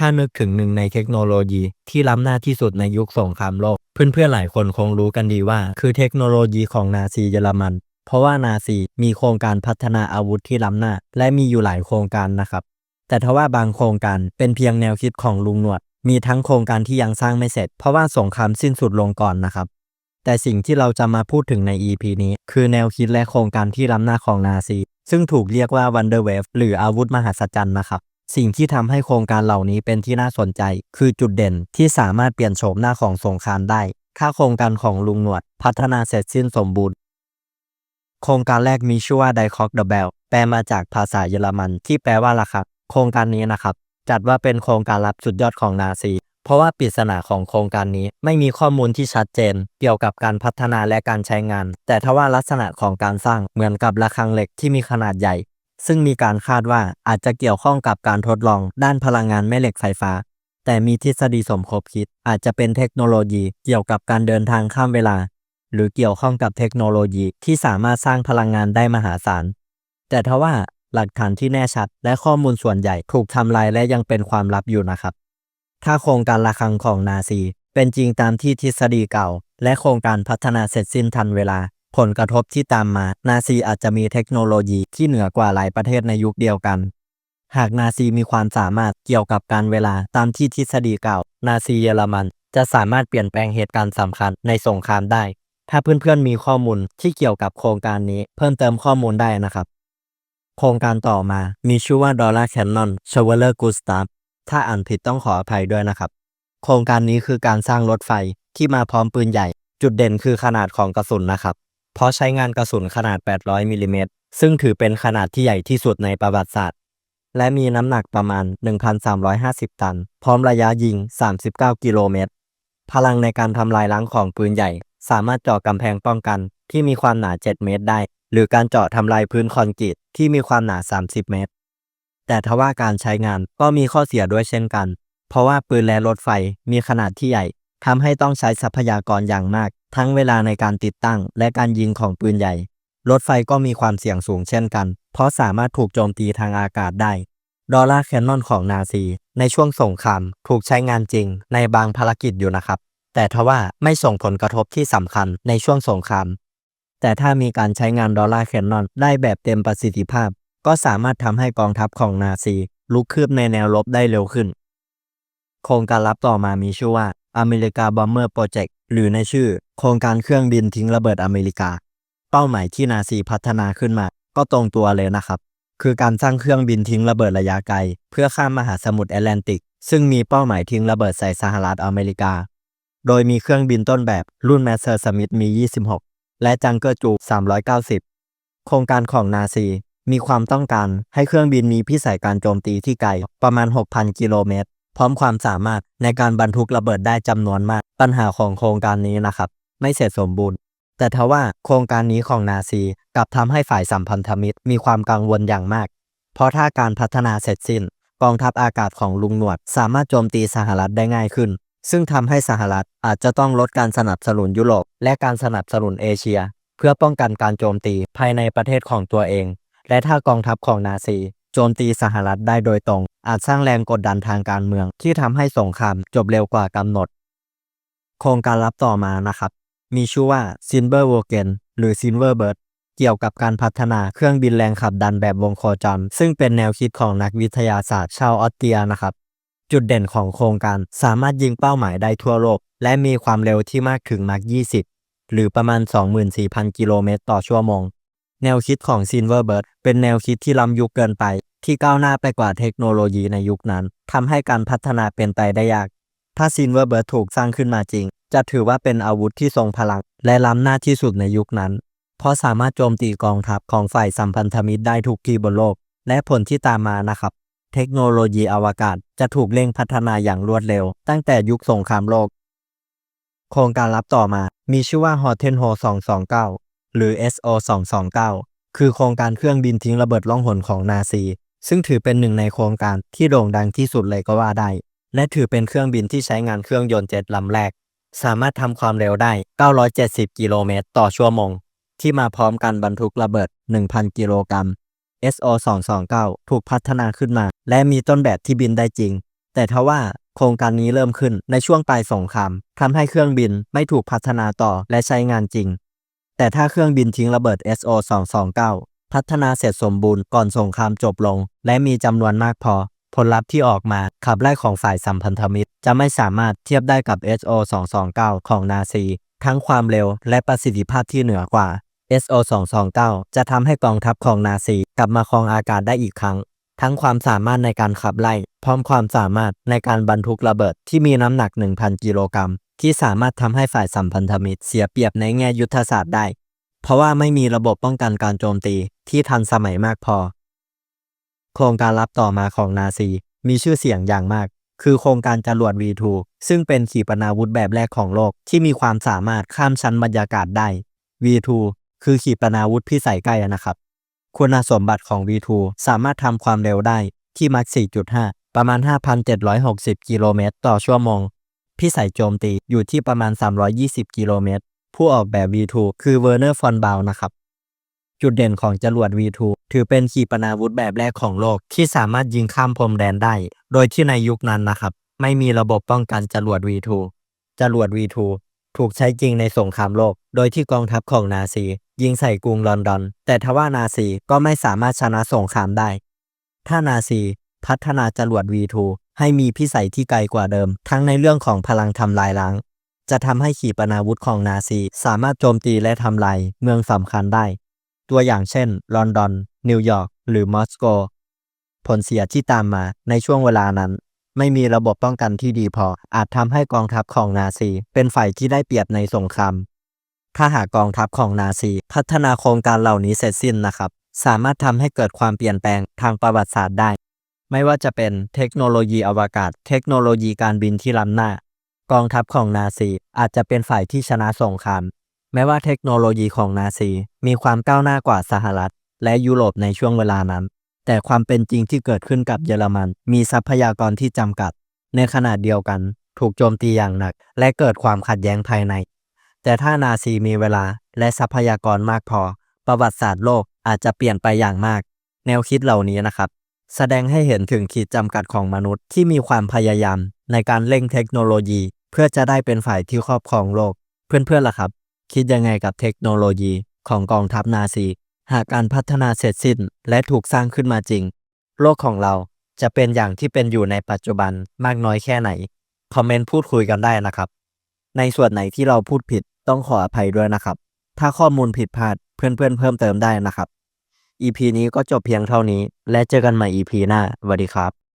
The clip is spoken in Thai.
ถ้านึกถึงหนึ่งในเทคโนโลยีที่ล้ำหน้าที่สุดในยุคสงครามโลก เพื่อนๆหลายคนคงรู้กันดีว่า คือเทคโนโลยีของนาซีเยอรมัน เพราะว่านาซีมีโครงการพัฒนาอาวุธที่ล้ำหน้า และมีอยู่หลายโครงการนะครับ แต่ทว่าบางโครงการเป็นเพียงแนวคิดของลุงหนวด มีทั้งโครงการที่ยังสร้างไม่เสร็จ เพราะว่าสงครามสิ้นสุดลงก่อนนะครับ แต่สิ่งที่เราจะมาพูดถึงใน EP นี้ คือแนวคิดและโครงการที่ล้ำหน้าของนาซี ซึ่งถูกเรียกว่า Wonder Wave หรืออาวุธมหัศจรรย์นะครับ สิ่งที่ทำให้โครงการเหล่านี้เป็นที่น่าสนใจ คือจุดเด่นที่สามารถเปลี่ยนโฉมหน้าของสงครามได้ ถ้าโครงการของลุงหนวด พัฒนาเสร็จสิ้นสมบูรณ์ โครงการแรกมีชื่อว่า Die Cock the Bell แปลมาจากภาษาเยอรมัน ที่แปลว่าระฆังโครงการนี้นะครับ จัดว่าเป็นโครงการลับสุดยอดของนาซี เพราะว่าปริศนาของโครงการนี้ไม่มีข้อมูลที่ชัดเจน เกี่ยวกับการพัฒนาและการใช้งาน แต่ทว่าลักษณะของการสร้างเหมือนกับระฆังเหล็กที่มีขนาดใหญ่ ซึ่งมีการคาดว่าอาจจะเกี่ยวข้องกับการทดลองด้านพลังงานแม่เหล็กไฟฟ้า แต่มีทฤษฎีสมคบคิด อาจจะเป็นเทคโนโลยีเกี่ยวกับการเดินทางข้ามเวลา หรือเกี่ยวข้องกับเทคโนโลยีที่สามารถสร้างพลังงานได้มหาศาล แต่ทว่าหลักฐานที่แน่ชัด และข้อมูลส่วนใหญ่ถูกทำลายและยังเป็นความลับอยู่นะครับ ถ้าโครงการระฆังของนาซี เป็นจริงตามที่ทฤษฎีเก่า และโครงการพัฒนาเสร็จสิ้นทันเวลา ผลกระทบที่ตามมา นาซีอาจจะมีเทคโนโลยีที่เหนือกว่าหลายประเทศในยุคเดียวกัน หากนาซีมีความสามารถเกี่ยวกับการเวลาตามที่ทฤษฎีเก่า นาซีเยอรมัน จะสามารถเปลี่ยนแปลงเหตุการณ์สำคัญในสงครามได้ ถ้าเพื่อนๆมีข้อมูลที่เกี่ยวกับโครงการนี้ เพิ่มเติมข้อมูลได้นะครับ โครงการต่อมา มีชื่อว่า Dollar Cannon c h e v e l e r Gustav ถ้าอ่านผิดต้องขออภัยด้วยนะครับ โครงการนี้คือการสร้างรถไฟที่มาพร้อมปืนใหญ่ จุดเด่นคือขนาดของกระสุนนะครับ เพราะใช้งานกระสุนขนาด 800มิลลิเมตรซึ่งถือเป็นขนาดที่ใหญ่ที่สุดในประวัติศาสตร์ และมีน้ำหนักประมาณ 1,350 ตัน พร้อมระยะยิง 39 กิโลเมตร พลังในการทำลายล้างของปืนใหญ่ สามารถเจาะกำแพงป้องกันที่มีความหนา 7 เมตรได้ หรือการเจาะทำลายพื้นคอนกรีตที่มีความหนา 30 เมตร แต่ทว่าการใช้งานก็มีข้อเสียด้วยเช่นกัน เพราะว่าปืนและรถไฟมีขนาดที่ใหญ่ทำให้ต้องใช้ทรัพยากรอย่างมาก ทั้งเวลาในการติดตั้งและการยิงของปืนใหญ่ รถไฟก็มีความเสี่ยงสูงเช่นกัน เพราะสามารถถูกโจมตีทางอากาศได้ดอลลาร์แคนนอนของนาซี ในช่วงสงครามถูกใช้งานจริงในบางภารกิจอยู่นะครับ แต่ทว่าไม่ส่งผลกระทบที่สำคัญในช่วงสงคราม แต่ถ้ามีการใช้งานดอลลาร์แคนนอนได้แบบเต็มประสิทธิภาพ ก็สามารถทำให้กองทัพของนาซีลุกคืบในแนวรบได้เร็วขึ้น โครงการลับต่อมามีชื่อว่า อเมริกาบอมเมอร์โปรเจกต์หรือในชื่อ โครงการเครื่องบินทิ้งระเบิดอเมริกา เป้าหมายที่นาซีพัฒนาขึ้นมา ก็ตรงตัวเลยนะครับ คือการสร้างเครื่องบินทิ้งระเบิดระยะไกล เพื่อข้ามมหาสมุทรแอตแลนติก ซึ่งมีเป้าหมายทิ้งระเบิดใส่สหรัฐอเมริกา โดยมีเครื่องบินต้นแบบรุ่นแมสเซอร์สมิธมี 26 และจังเกอร์จู390 โครงการของนาซีมีความต้องการให้เครื่องบินมีพิสัยการโจมตีที่ไกลประมาณ 6,000 กิโลเมตร พร้อมความสามารถในการบรรทุกระเบิดได้จำนวนมาก ปัญหาของโครงการนี้นะครับ ไม่เสร็จสมบูรณ์ แต่ทว่าโครงการนี้ของนาซีกลับทำให้ฝ่ายสัมพันธมิตรมีความกังวลอย่างมาก เพราะถ้าการพัฒนาเสร็จสิ้น กองทัพอากาศของลุงหนวด สามารถโจมตีสหรัฐได้ง่ายขึ้น ซึ่งทำให้สหรัฐอาจจะต้องลดการสนับสนุนยุโรปและการสนับสนุนเอเชีย เพื่อป้องกันการโจมตีภายในประเทศของตัวเอง และถ้ากองทัพของนาซี โจมตีสหรัฐได้โดยตรง อาจสร้างแรงกดดันทางการเมืองที่ทำให้สงครามจบเร็วกว่ากำหนด โครงการลับต่อมานะครับ มีชื่อว่า Silver w o g e n หรือ Silver Bird เกี่ยวกับการพัฒนาเครื่องบินแรงขับดันแบบวงโคจร ซึ่งเป็นแนวคิดของนักวิทยาศาสตร์ชาวออสเตรียนะครับ จุดเด่นของโครงการสามารถยิงเป้าหมายได้ทั่วโลก และมีความเร็วที่มากถึงมาก 20 หรือประมาณ 24,000 กิโลเมตรต่อชั่วโมง แนวคิดของ Silverbird เป็นแนวคิดที่ล้ำยุคเกินไป ที่ก้าวหน้าไปกว่าเทคโนโลยีในยุคนั้นทำให้การพัฒนาเป็นไปได้ยาก ถ้า Silverbird ถูกสร้างขึ้นมาจริง จะถือว่าเป็นอาวุธที่ทรงพลัง และล้ำหน้าที่สุดในยุคนั้น เพราะสามารถโจมตีกองทัพของฝ่ายสัมพันธมิตรได้ทุกที่บนโลก และผลที่ตามมานะครับ เทคโนโลยีอวกาศจะถูกเร่งพัฒนาอย่างรวดเร็ว ตั้งแต่ยุคสงครามโลก โครงการลับต่อมามีชื่อว่า h o t e n h o 229 หรือ SO 229คือโครงการเครื่องบินทิ้งระเบิดล่องหนของนาซี ซึ่งถือเป็นหนึ่งในโครงการที่โด่งดังที่สุดเลยก็ว่าได้ และถือเป็นเครื่องบินที่ใช้งานเครื่องยนต์เจ็ตลำแรก สามารถทำความเร็วได้ 970 กิโลเมตรต่อชั่วโมง ที่มาพร้อมกันบรรทุกระเบิด 1,000 กิโลกรัม SO 229 ถูกพัฒนาขึ้นมา และมีต้นแบบที่บินได้จริง แต่ทว่าโครงการนี้เริ่มขึ้นในช่วงปลายสงครามทำให้เครื่องบินไม่ถูกพัฒนาต่อและใช้งานจริง แต่ถ้าเครื่องบินทิ้งระเบิด SO-229 พัฒนาเสร็จสมบูรณ์ก่อนสงครามจบลง และมีจำนวนมากพอ ผลลัพธ์ที่ออกมาขับไล่ของฝ่ายสัมพันธมิตร จะไม่สามารถเทียบได้กับ SO-229 ของนาซี ทั้งความเร็วและประสิทธิภาพที่เหนือกว่า SO-229 จะทำให้กองทัพของนาซีกลับมาครองอากาศได้อีกครั้ง ทั้งความสามารถในการขับไล่ พร้อมความสามารถในการบรรทุกระเบิดที่มีน้ำหนัก 1,000 กิโลกรัมที่สามารถทำให้ฝ่ายสัมพันธมิตรเสียเปรียบในแง่ยุทธศาสตร์ได้ เพราะว่าไม่มีระบบป้องกันการโจมตีที่ทันสมัยมากพอ โครงการลับต่อมาของนาซีมีชื่อเสียงอย่างมาก คือโครงการจรวด V2 ซึ่งเป็นขีปนาวุธแบบแรกของโลกที่มีความสามารถข้ามชั้นบรรยากาศได้ V2 คือขีปนาวุธพิสัยใกล้นะครับ คุณสมบัติของ V2 สามารถทำความเร็วได้ที่มัก 4.5 ประมาณ 5,760 กิโลเมตรต่อชั่วโมง พิสัยโจมตีอยู่ที่ประมาณ 320 กิโลเมตร ผู้ออกแบบ V2 คือเวอร์เนอร์ฟอนบาวนะครับ จุดเด่นของจรวด V2 ถือเป็นขีปนาวุธแบบแรกของโลกที่สามารถยิงข้ามพรมแดนได้ โดยที่ในยุคนั้นนะครับ ไม่มีระบบป้องกันจรวด V2 จรวด V2 ถูกใช้จริงในสงครามโลก โดยที่กองทัพของนาซี ยิงใส่กรุงลอนดอน แต่ทว่านาซีก็ไม่สามารถชนะสงครามได้ ถ้านาซีพัฒนาจรวด V2 ให้มีพิสัยที่ไกลกว่าเดิม ทั้งในเรื่องของพลังทำลายล้าง จะทำให้ขีปนาวุธของนาซีสามารถโจมตีและทำลายเมืองสำคัญได้ ตัวอย่างเช่น ลอนดอน นิวยอร์ก หรือมอสโก ผลเสียที่ตามมาในช่วงเวลานั้น ไม่มีระบบป้องกันที่ดีพอ อาจทำให้กองทัพของนาซี เป็นฝ่ายที่ได้เปรียบในสงคราม ถ้าหากกองทัพของนาซี พัฒนาโครงการเหล่านี้เสร็จสิ้นนะครับ สามารถทำให้เกิดความเปลี่ยนแปลงทางประวัติศาสตร์ได้ ไม่ว่าจะเป็นเทคโนโลยีอวกาศ เทคโนโลยีการบินที่ล้ำหน้า กองทัพของนาซีอาจจะเป็นฝ่ายที่ชนะสงคราม แม้ว่าเทคโนโลยีของนาซีมีความก้าวหน้ากว่าสหรัฐ และยุโรปในช่วงเวลานั้น แต่ความเป็นจริงที่เกิดขึ้นกับเยอรมัน มีทรัพยากรที่จำกัด ในขณะเดียวกัน ถูกโจมตีอย่างหนัก และเกิดความขัดแย้งภายใน แต่ถ้านาซีมีเวลาและทรัพยากรมากพอ ประวัติศาสตร์โลกอาจจะเปลี่ยนไปอย่างมาก แนวคิดเหล่านี้นะครับ แสดงให้เห็นถึงขีดจำกัดของมนุษย์ที่มีความพยายามในการเร่งเทคโนโลยี เพื่อจะได้เป็นฝ่ายที่ครอบครองโลก เพื่อนๆล่ะครับ คิดยังไงกับเทคโนโลยีของกองทัพนาซี หากการพัฒนาเสร็จสิ้นและถูกสร้างขึ้นมาจริง โลกของเราจะเป็นอย่างที่เป็นอยู่ในปัจจุบันมากน้อยแค่ไหน คอมเมนต์พูดคุยกันได้นะครับ ในส่วนไหนที่เราพูดผิดต้องขออภัยด้วยนะครับ ถ้าข้อมูลผิดพลาดเพื่อนๆเพิ่มเติมได้นะครับ EP นี้ก็จบเพียงเท่านี้ และเจอกันใหม่ EP หน้าสวัสดีครับ